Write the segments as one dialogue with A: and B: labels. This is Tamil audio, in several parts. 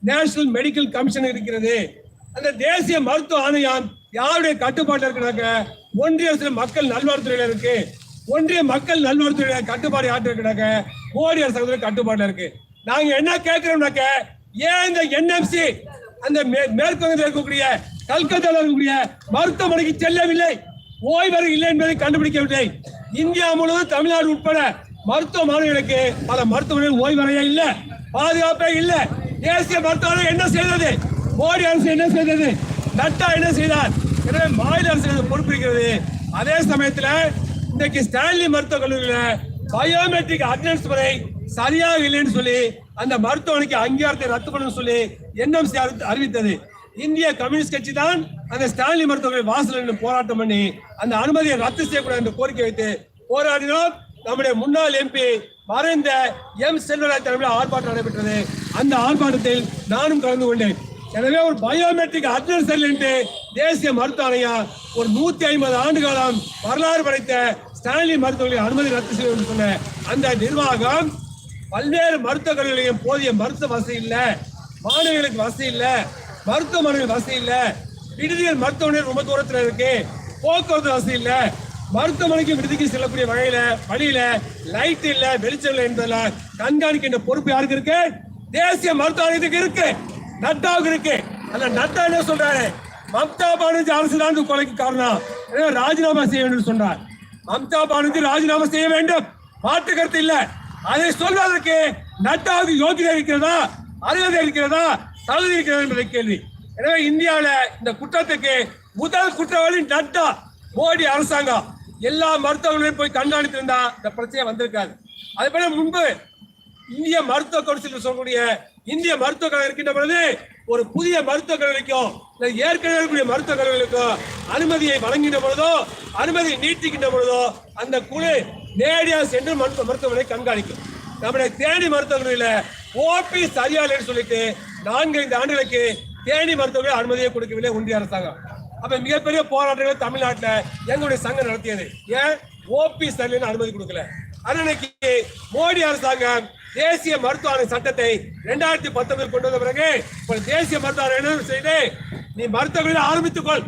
A: நேஷனல் மெடிக்கல் கமிஷன் இருக்கிறது. அந்த தேசிய மருத்துவ ஆணையம் யாருடைய கட்டுப்பாட்டில் இருக்கிறாங்க ஒன்றிய அரசு மக்கள் நல்வாழ்வுத்துறையில இருக்கு. ஒன்றிய மக்கள் நல்வாழ்வுத்துறையில கட்டுப்பாடு யார்கிட்ட இருக்கிறாங்க மோடி அரசு கட்டுப்பாட்டில் இருக்கு. நாங்க என்ன கேட்கிறோம்னாக்க ஏன் இந்த என்எம்சி அந்த மே- இருக்கக்கூடிய கல்கத்தாவில் இருக்கக்கூடிய மருத்துவமனைக்கு செல்லவில்லை? ஓய்வறை இல்லை என்பதை கண்டுபிடிக்கவில்லை. இந்தியா முழுவதும் தமிழ்நாடு உட்பட மருத்துவ மாணவர்களுக்கு பல மருத்துவமனைகள் ஓய்வறையே இல்லை பாதுகாப்பே இல்லை. தேசிய மருத்துவமனை என்ன செய்தது? மோடி அரசு என்ன செய்தது? நட்டா என்ன செய்தார்? எனவே மாநில அரசு பொறுப்பிருக்கிறது அதே சமயத்தில் இன்னைக்கு ஸ்டான்லி மருத்துவக் கல்லூரியில் பயோமெட்ரிக் அட்டனன்ஸ் முறை சரியாக இல்லைன்னு சொல்லி அந்த மருத்துவமனைக்கு அங்கீகாரத்தை ரத்து பண்ணணும்னு சொல்லி என்எம்சி அறிவித்தது. இந்திய கம்யூனிஸ்ட் கட்சி தான் அந்த ஸ்டான்லி மருத்துவமனை வாசல் போராட்டம் பண்ணி அந்த அனுமதியை ரத்து செய்யக்கூடாது என்ற கோரிக்கை வைத்து போராடினோம். நம்முடைய முன்னாள் எம்பி மறைந்த எம் செல்வராஜ் தலைமையில் ஆர்ப்பாட்டம் நடைபெற்றது. அந்த ஆர்ப்பாட்டத்தில் நானும் கலந்து கொண்டேன். எனவே ஒரு பயோமெட்ரிக் அட்ரஸ் என்று தேசிய மருத்துவ ஆணையம் ஒரு நூத்தி ஐம்பது ஆண்டு காலம் வரலாறு படைத்த ஸ்டான்லி மருத்துவர்களை அனுமதி ரத்து செய்ய சொன்ன அந்த நிர்வாகம் பல்வேறு மருத்துவக் கல்லூரிகளையும் போதிய மருத்துவ வசதி இல்லை மாணவர்களுக்கு வசதி இல்லை மருத்துவமனைகள் வசதி இல்லை விடுதிகள் மருத்துவமனை ரொம்ப தூரத்தில் இருக்கு போக்குவரத்து வசதி இல்லை மருத்துவமனைக்கு விடுதிக்கு செல்லக்கூடிய வகையில வழியில லைட் இல்லை வெளிச்சம் இல்லை என்பதெல்லாம் கண்காணிக்கின்ற பொறுப்பு யாருக்கு இருக்கு? தேசிய மருத்துவ ஆணையத்துக்கு இருக்கு. நட்டாவுக்கு இருக்கு. அந்த நட்டா என்ன சொல்றாரு? மம்தா பானர்ஜி அரசு தான் கொலைக்கு காரணம். ராஜினாமா செய்ய வேண்டும் சொன்னார். மம்தா பானர்ஜி ராஜினாமா செய்ய வேண்டும். மாற்று கருத்து இல்ல. அதை சொல்வதற்கு நட்டாவுக்கு யோகிதை இருக்கிறதா? அருகதை இருக்கிறதா? தகுதி இருக்கிறதா என்பதை கேள்வி. எனவே இந்தியாவில இந்த குற்றத்துக்கு முதல் குற்றவாளி நட்டா மோடி அரசாங்கம். எல்லா மருத்துவர்களையும் போய் கண்காணித்திருந்தா இந்த பிரச்சனை வந்திருக்காது. அதே போல முன்பு இந்திய மருத்துவ கவுன்சில் சொல்லக்கூடிய இந்திய மருத்துவ கழகம் இருக்கின்ற பொழுது ஒரு புதிய மருத்துவ கல்லூரிக்கும் இல்லை ஏற்கனவே இருக்கக்கூடிய மருத்துவ கல்லூரிகளுக்கும் அனுமதியை வழங்கின்ற பொழுதோ அனுமதி நீட்டிக்கின்ற பொழுதோ அந்த குழு நேரடியாக சென்று மருத்துவ மருத்துவமனை கண்காணிக்கும். நம்முடைய தேனி மருத்துவ கல்லூரியில ஓபி சரியாலைன்னு சொல்லிட்டு நான்கு ஐந்து ஆண்டுகளுக்கு தேனி மருத்துவர்கள் அனுமதியை கொடுக்கவில்லை ஒன்றிய அரசாங்கம். அப்ப மிகப்பெரிய போராட்டங்கள் தமிழ்நாட்டில் எங்களுடைய சங்கம் நடத்தியது. ஏன்? ஓபி சரியான அனுமதி கொடுக்கல. அன்னைக்கு மோடி அரசாங்கம் தேசிய மருத்துவ ஆணைய சட்டத்தை இரண்டாயிரத்தி பத்தொன்பதில் கொண்டு வந்த பிறகு இப்போ தேசிய மருத்துவ ஆணையம் செய்து நீ மருத்துவர்களை ஆரம்பித்துக்கொள்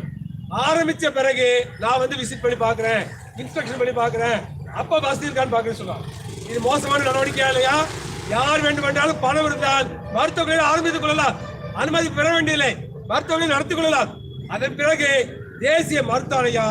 A: ஆரம்பித்த பிறகு நான் வந்து விசிட் பண்ணி பார்க்குறேன் இன்ஸ்பெக்ஷன் பண்ணி பார்க்குறேன். அப்போ வசதி இருக்கான்னு பார்க்குறேன்னு சொல்லலாம் இது மோசமான நடவடிக்கை இல்லையா? யார் வேண்டுமென்றாலும் பணம் இருந்தால் மருத்துவர்களை ஆரம்பித்துக் கொள்ளலாம். அனுமதி பெற வேண்டியதில்லை. மருத்துவர்களை நடத்தி கொள்ளலாம். அதன் பிறகு தேசிய மருத்துவ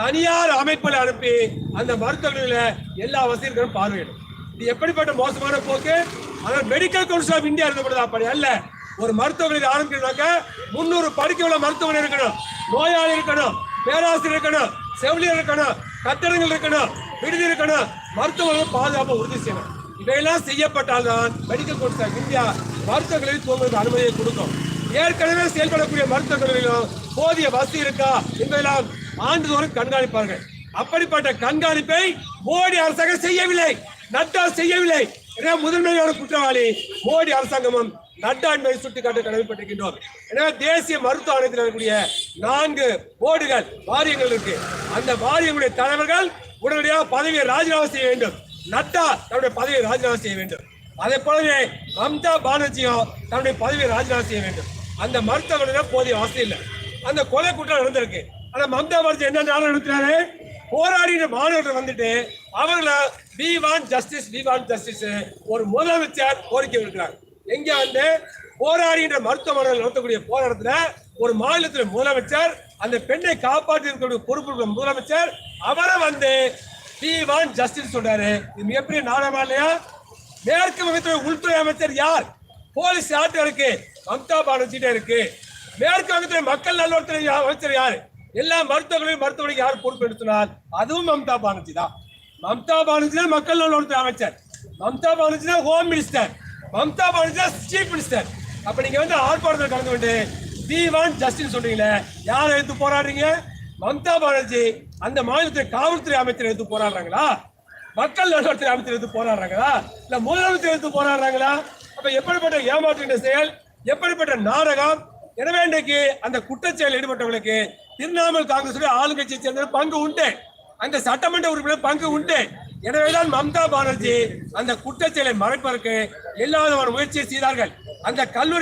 A: தனியார் அமைப்புகளை அனுப்பி அந்த மருத்துவர்களில் எல்லா வசதிகளும் பார்வையிடும் இது எப்படிப்பட்ட மோசமான போக்கு? அதாவது மெடிக்கல் கவுன்சில் ஆஃப் இந்தியா இருந்தப்படுது அப்படி அல்ல. ஒரு மருத்துவமனையில் ஆரம்பிக்கிறாக்க முன்னூறு படுக்கை உள்ள மருத்துவமனை இருக்கணும். நோயாளி இருக்கணும். பேராசிரியர் இருக்கணும். செவிலியர் இருக்கணும். கட்டடங்கள் இருக்கணும். விடுதி இருக்கணும். மருத்துவர்கள் பாதுகாப்பை உறுதி செய்யணும். இவையெல்லாம் செய்யப்பட்டால்தான் மெடிக்கல் கவுன்சில் ஆஃப் இந்தியா மருத்துவர்களில் தூங்குவதற்கு அனுமதியை கொடுக்கும். ஏற்கனவே செயல்படக்கூடிய மருத்துவர்களிலும் போதிய வசதி இருக்கா என்பதெல்லாம் ஆண்டுதோறும் கண்காணிப்பார்கள். அப்படிப்பட்ட கண்காணிப்பை மோடி அரசாங்கம் செய்யவில்லை. நட்டா செய்யவில்லை. எனவே முதன்மையான குற்றவாளி மோடி அரசாங்கமும் நட்டா என்பதை சுட்டிக்காட்ட கடமைப்பட்டிருக்கின்றோம். எனவே தேசிய மருத்துவ ஆணையத்தில் இருக்கக்கூடிய நான்கு போர்டுகள் வாரியங்கள் இருக்கு. அந்த வாரியங்களுடைய தலைவர்கள் உடனடியாக பதவியை ராஜினாமா செய்ய வேண்டும். நட்டா தன்னுடைய பதவியை ராஜினாமா செய்ய வேண்டும். அதே போலவே மம்தா பானர்ஜியும் தன்னுடைய பதவியை ராஜினாமா செய்ய வேண்டும். அந்த மருத்துவமனையில போதிய வசதி இல்லை. அந்த கொலை குற்றம் நடந்திருக்கு. ஆனா மம்தா பானர்ஜி என்ன நாடகம் நடத்துறாரு? போராடின மாணவர்கள் வந்துட்டு அவர்களை we want justice we want justice ஒரு முதலமைச்சர் கோரிக்கை விடுக்கிறாங்க எங்க வந்து போராடின்ற மருத்துவமனையில் நடத்தக்கூடிய போராட்டத்துல ஒரு மாநிலத்தில் முதலமைச்சர் அந்த பெண்ணை காப்பாற்றி இருக்கக்கூடிய பொறுப்பு முதலமைச்சர் அவரை வந்து வி வான் ஜஸ்டிஸ் சொல்றாரு. இது மிகப்பெரிய நாடகமா இல்லையா? மேற்கு வங்கத்துறை உள்துறை அமைச்சர் யார்? போலீஸ் யார்கிட்ட இருக்கு. மம்தா பானர்ஜிட்ட இருக்கு. மேற்கு வங்கத்துறை மக்கள் நல்வாழ்வுத்துறை அமைச்சர் யாரு? எல்லா மருத்துவர்களையும் மருத்துவமனைக்கு யார் பொறுப்பு அதுவும் மம்தா பானர்ஜி தான் மம்தா பானர்ஜி தான் மக்கள் நல்வாழ்வுத்துறை அமைச்சர். மம்தா பானர்ஜி தான் ஹோம் மினிஸ்டர் மம்தா பானர்ஜி தான் சீஃப் மினிஸ்டர் அப்ப நீங்க வந்து ஆர்ப்பாட்டத்தில் கலந்து கொண்டு தீவான் ஜஸ்டின் ஜஸ்டிஸ் சொல்றீங்களே யார் எடுத்து போராடுறீங்க? மம்தா பானர்ஜி அந்த மாநிலத்தை காவல்துறை அமைச்சர் எடுத்து போராடுறாங்களா? மக்கள் நல்வாழ்வுத்துறை அமைச்சர் எடுத்து போராடுறாங்களா? இல்ல முதலமைச்சர் எடுத்து போராடுறாங்களா? அப்ப எப்படிப்பட்ட ஏமாற்றுகின்ற செயல் எப்படிப்பட்ட நாடகம்? எனவே இன்றைக்கு அந்த குற்றச்செயல் ஈடுபட்டவங்களுக்கு திரிணாமுல் காங்கிரஸ் ஆளுங்கட்சியை சேர்ந்த பங்கு உண்டு. அந்த சட்டமன்ற உறுப்பினர் பங்கு உண்டு. எனவேதான் மம்தா பானர்ஜி அந்த குற்றச்செயலை மறைப்பதற்கு எல்லா முயற்சியை செய்தார்கள். அந்த கல்லூரி